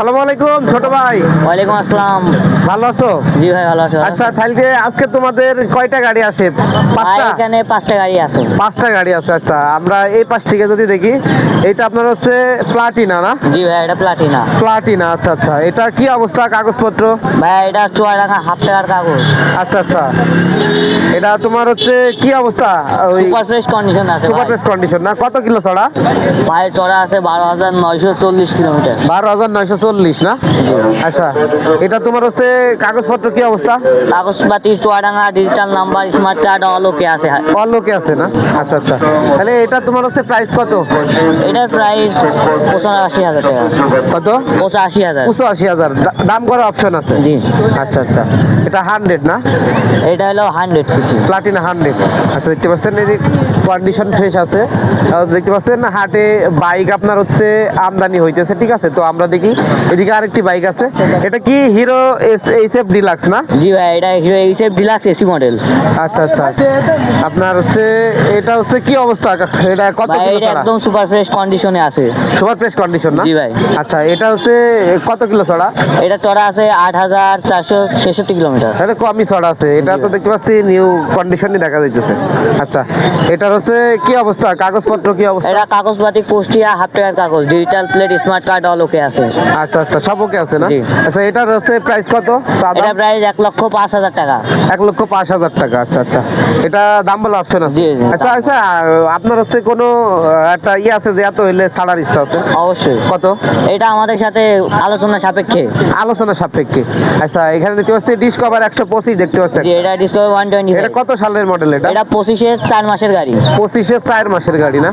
সালাম আলাইকুম ছোট ভাই। ওয়ালাইকুম আসসালাম। ভালো আছো? জি ভাই ভালো আছো আচ্ছা তাহলে আজকে তোমাদের কয়টা গাড়ি আসে ভাই পাঁচটা? এখানে পাঁচটা গাড়ি আছে। পাঁচটা গাড়ি আছে আচ্ছা। আমরা এই পাশ থেকে যদি দেখি এটা আপনার হচ্ছে প্লাটিনা না? জি ভাই এটা প্লাটিনা। প্লাটিনা আচ্ছা আচ্ছা। এটা কি অবস্থা কাগজপত্র? ভাই এটা চুয়াডাঙ্গা হাফ টাকার কাগজ। আচ্ছা আচ্ছা। এটা তোমার হচ্ছে কি অবস্থা? ওই সুপার ফ্রেশ কন্ডিশন আছে সুপার। প্রেস কন্ডিশন না? কত কিলো চড়া? ভাই চড়া আছে বারো হাজার নয়শো চল্লিশ কিলোমিটার। বারো হাজার নয়শো চল্লিশ না? আচ্ছা এটা তোমার হচ্ছে কাগজপত্র কি অবস্থা? কাগজপাতি Chuadanga digital number smart card all okay আছে অলোকে আছে না? আচ্ছা আচ্ছা। তাহলে এটা তোমার হচ্ছে প্রাইস কত? এটার প্রাইস পঁচাশি হাজার টাকা। কত? পঁচাশি হাজার। পঁচাশি হাজার। দাম করার অপশন আছে? জি। আচ্ছা আচ্ছা। এটা হান্ড্রেড না? এটা হলো হান্ড্রেড সিসি প্লাটিনা হান্ড্রেড আচ্ছা দেখতে পাচ্ছেন এই কন্ডিশন ফ্রেশ আছে। দেখতে পাচ্ছেন হাটে বাইক আপনার হচ্ছে আমদানি হইতেছে ঠিক আছে? তো আমরা দেখি এদিকে আরেকটি বাইক আছে। এটা কি Hero S H F deluxe না? জি ভাই এটা Hero HF deluxe AC model আচ্ছা আচ্ছা। আপনার হচ্ছে এটা হচ্ছে কি অবস্থা? এটা কত কিলো এটা একদম সুপার ফ্রেশ কন্ডিশনে আছে। সুপার প্রেস কন্ডিশন না? জি ভাই। আচ্ছা এটা হচ্ছে কত কিলো ছড়া? এটা চড়া আছে আট হাজার চারশো ছেষট্টি কিলোমিটার। তাহলে কমই ছড়া আছে। এটা তো দেখতে পাচ্ছি নিউ কন্ডিশনই দেখা যাইতেছে। আচ্ছা এটার হচ্ছে কি অবস্থা? কাগজপত্র কি অবস্থা? এটা কাগজপাতি কুষ্টিয়া হাফ টাকার কাগজ digital plate smart card all okay আছে। আচ্ছা আচ্ছা সব ওকে আছে না? আচ্ছা এটার হচ্ছে প্রাইস কত? এটা প্রাইস এক লক্ষ পাঁচ হাজার টাকা। এক লক্ষ পাঁচ হাজার টাকা আচ্ছা আচ্ছা। এটা দাম বলা অপশন আছে? আচ্ছা আচ্ছা আপনার হচ্ছে কোনো একটা ইয়ে আছে যে এত হইলে ছাড়ার ইচ্ছা আছে? অবশ্যই। কত? এটা আমাদের সাথে আলোচনা সাপেক্ষে। আলোচনা সাপেক্ষে। আচ্ছা এখানে দেখতে পাচ্ছি ডিসকভার একশো পঁচিশ দেখতে পাচ্ছেন এটা ডিসকভার ওয়ান টোয়েন্টি এটা কত সালের মডেল এটা? এটা পঁচিশের চার মাসের গাড়ি। পঁচিশে চার মাসের গাড়ি না?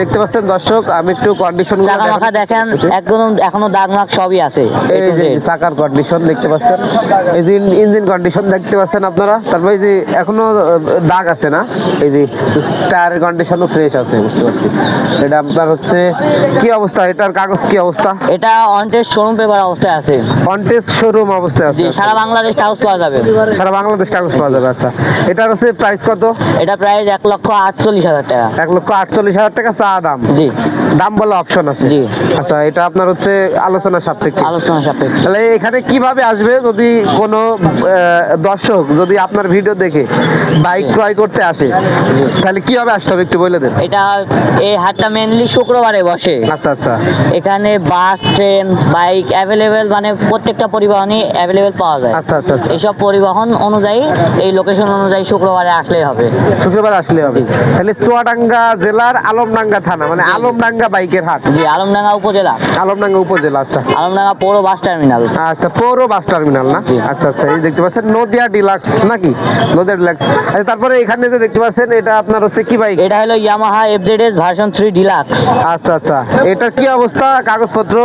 দেখতে পাচ্ছেন দর্শক আমি একটু কন্ডিশন দেখেন একদম এখনও দাগ সবই আছে এই যে চাকার কন্ডিশন দেখতে পাচ্ছেন। এই যে ইঞ্জিন কন্ডিশন দেখতে পাচ্ছেন আপনারা। তারপর এই যে এখনও দাগ আছে না? এই যে টায়ারের কন্ডিশনও ফ্রেশ আছে বুঝতে পারছি। এটা আপনার হচ্ছে কি অবস্থা? এটার কাগজ কি অবস্থা? এটা শোরুম পেপার অবস্থায় আছে। শোরুম অবস্থায় আছে সারা বাংলাদেশ কাগজ পাওয়া যাবে। সারা বাংলাদেশ কাগজ পাওয়া যাবে আচ্ছা। এটার হচ্ছে প্রাইস কত? এটা প্রাইস এক লক্ষ আটচল্লিশ হাজার টাকা। এক লক্ষ আটচল্লিশ হাজার টাকা চা দাম। জি। দাম বলা অপশন আছে। জি। আচ্ছা এটা আপনার হচ্ছে আলোচনা সাপেক্ষে। আলোচনা সাপেক্ষে। তাহলে এখানে কীভাবে আসবে যদি কোনো দর্শক যদি আপনার ভিডিও দেখে বাইক ক্রয় করতে আসে তাহলে কীভাবে আসতে হবে একটু বলে দেন। এটা এই হাটটা মেনলি শুক্রবারে বসে। আচ্ছা আচ্ছা। এখানে বাস ট্রেন বাইক অ্যাভেলেবেল মানে প্রত্যেকটা পরিবহনই অ্যাভেলেবেল পাওয়া যায়। আচ্ছা আচ্ছা আচ্ছা। এইসব পরিবহন অনুযায়ী এই লোকেশন অনুযায়ী শুক্রবারে আসলেই হবে। শুক্রবার আসলে হবে। তাহলে চুয়াডাঙ্গা জেলার আলমডাঙ্গা থানা মানে আলমডাঙ্গা বাইকের হাট। জি আলমডাঙ্গা উপজেলা। আলমডাঙ্গা উপজেলা আচ্ছা। আলমডাঙ্গা পৌর বাস টার্মিনাল। আচ্ছা পৌর বাস টার্মিনাল না। আচ্ছা আচ্ছা এই দেখতে পাচ্ছেন নদিয়া ডিলাক্স নাকি? নদিয়া ডিলাক্স। আচ্ছা তারপরে এখানে যে দেখতে পাচ্ছেন এটা আপনার হচ্ছে কি বাইক? এটা হলো Yamaha FZS version three deluxe আচ্ছা আচ্ছা এটার কি অবস্থা কাগজপত্র?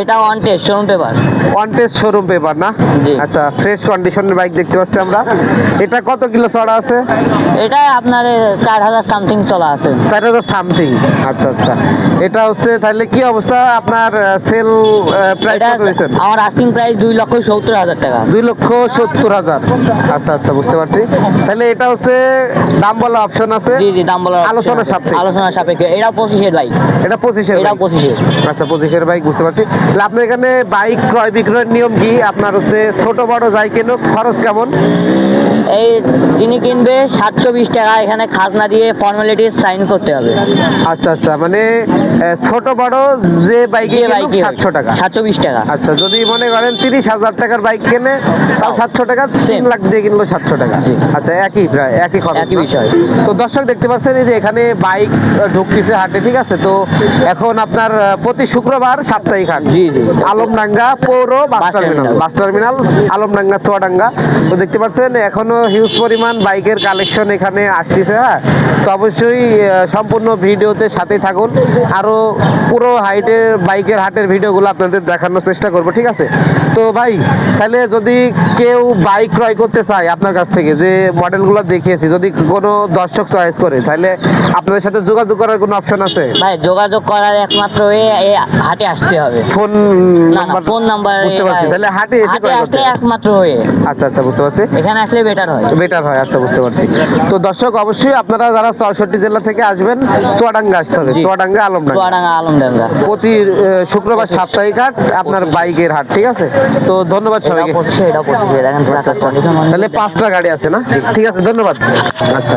এটা on test showroom paper one test showroom paper না? জি। আচ্ছা ফ্রেশ কন্ডিশনের বাইক দেখতে পাচ্ছি আমরা। এটা কত কিলো চড়া আছে? এটা আপনার চার হাজার সামথিং চলা আছে। চার হাজার সামথিং আচ্ছা আচ্ছা। এটা হচ্ছে তাহলে কি অবস্থা? আপনার সেল এটা দিয়েছেন? আমার আস্কিং প্রাইস দুই লক্ষ সত্তর হাজার টাকা। দুই লক্ষ সত্তর হাজার। আচ্ছা আচ্ছা বুঝতে পারছি। তাহলে এটা হচ্ছে দাম বলা অপশন আছে। জি জি দাম বলার আলোচনা সাপেক্ষে। আলোচনা সাপেক্ষে। এটা পঁচিশের বাইক এটা পঁচিশের bike। পঁচিশের। আচ্ছা পঁচিশের বাইক বুঝতে পারছি। তাহলে আপনার এখানে বাইক ক্রয় বিক্রয়ের নিয়ম কি? আপনার হচ্ছে ছোট বড় যাই কেন খরচ কেমন? এই যিনি কিনবে সাতশো বিশ টাকা। এখানে খাজনা দিয়ে ফর্মালিটি সাইন করতে হবে। আচ্ছা আচ্ছা মানে ছোট বড় যে বাইকে যে বাইক সাতশো টাকা। সাতশো বিশ টাকা। আচ্ছা যদি মনে করেন তিরিশ হাজার টাকার বাইক কেনে তাও সাতশো টাকা তিন লাখ দিয়ে কিনলো সাতশো টাকা। আচ্ছা একই প্রায় একই খরচ একই বিষয়। তো দর্শক দেখতে পাচ্ছেন যে এখানে বাইক ঢুকতেছে হাটে ঠিক আছে? তো এখন আপনার প্রতি শুক্রবার সাপ্তাহিক হাট। জি, জি। আলমডাঙ্গা পৌর bus terminal. Bus terminal Alamdanga Chuadanga. তো দেখতে পাচ্ছেন এখনও হিউজ পরিমাণ বাইকের কালেকশন এখানে আসতেছে হ্যাঁ? তো অবশ্যই সম্পূর্ণ ভিডিওতে সাথেই থাকুন। আরও পুরো হাইটের বাইকের হাটের ভিডিওগুলো আপনাদের দেখানোর চেষ্টা করব ঠিক আছে? তো ভাই তাহলে যদি কেউ বাইক ক্রয় করতে চায় আপনার কাছ থেকে যে মডেলগুলো দেখিয়েছি যদি কোনো দর্শক চয়েস করে তাহলে আপনাদের সাথে যোগাযোগ করার কোনো অপশন আছে? ভাই যোগাযোগ করার একমাত্র এ এ হাটে আসতে হবে। ফোন নাম্বার ফোন নাম্বার বুঝতে পারছি। তাহলে হাটে এসে হাটে আসলে। একমাত্র হয়ে আচ্ছা আচ্ছা বুঝতে পারছি। এখানে আসলে বেটার হয়। বেটার হয় আচ্ছা বুঝতে পারছি। তো দর্শক অবশ্যই আপনারা যারা চৌষট্টি জেলা থেকে আসবেন চুয়াডাঙ্গা আসতে হবে। চুয়াডাঙ্গা আলমডাঙ্গা। চুয়াডাঙ্গা আলমডাঙ্গা। প্রতি শুক্রবার সাপ্তাহিক হাট। আপনার বাইকের হাট ঠিক আছে? তো ধন্যবাদ সবাইকে। তাহলে পাঁচটা গাড়ি আছে না? ঠিক আছে ধন্যবাদ। আচ্ছা।